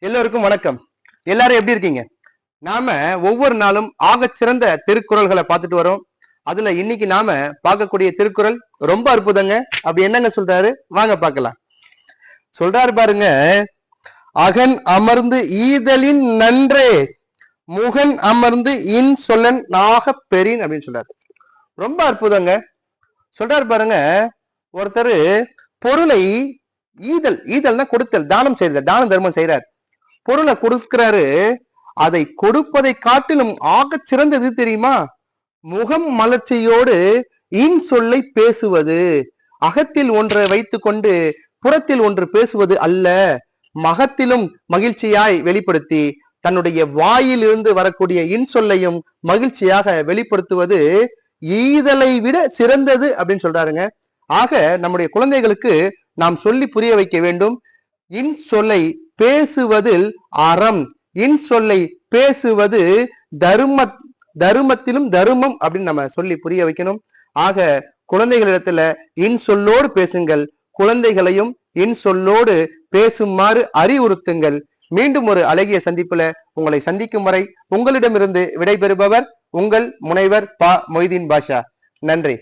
எல்லோருக்கும் வணக்கம். எல்லாரும் எப்படி இருக்கீங்க? நாம ஒவ்வொரு நாளும் ஆகச் சிறந்த திருக்குறள்களை பார்த்துட்டு வரோம். அதுல இன்னைக்கு நாம பார்க்கக்கூடிய திருக்குறள் ரொம்ப அற்புதங்க. அப்படி என்னங்க சொல்றாரு? வாங்க பார்க்கலாம். சொல்றாரு பாருங்க. அகன் அமர்ந்து ஈதலின் நன்றே முகன் அமர்ந்து இன் சொல்லன் நாக பெரின் அப்படின்னு சொல்றாரு. ரொம்ப அற்புதங்க. சொல்றாரு பாருங்க. ஒருத்தர் பொருளை ஈதல் ஈதல்னா கொடுத்தல் தானம் செய்யறது தானம் தர்மம் செய்யறாரு பொருளை கொடுக்கிறாரு அதை கொடுப்பதை காட்டிலும் ஆகச் சிறந்தது தெரியுமா? முகம் மலர்ச்சியோடு இன் சொல்லை பேசுவது. அகத்தில் ஒன்றை வைத்துக்கொண்டு புறத்தில் ஒன்று பேசுவது அல்ல. மகத்திலும் மகிழ்ச்சியாய் வெளிப்படுத்தி தன்னுடைய வாயிலிருந்து வரக்கூடிய இன் சொல்லையும் மகிழ்ச்சியாக வெளிப்படுத்துவது ஈதலை விட சிறந்தது அப்படின்னு சொல்றாருங்க. ஆக நம்முடைய குழந்தைகளுக்கு நாம் சொல்லி புரிய வைக்க வேண்டும். இன் சொல்லை பேசுவதில் அறம். இன் சொல்லை பேசுவது தர்ம தருமத்திலும் தருமம் அப்படின்னு நம்ம சொல்லி புரிய வைக்கணும். ஆக குழந்தைகளிடத்துல இன் சொல்லோடு பேசுங்கள். குழந்தைகளையும் இன் சொல்லோடு பேசுமாறு அறிவுறுத்துங்கள். மீண்டும் ஒரு அழகிய சந்திப்புல உங்களை சந்திக்கும் வரை உங்களிடமிருந்து விடைபெறுபவர் உங்கள் முனைவர் ப மொய்தீன் பாஷா. நன்றி.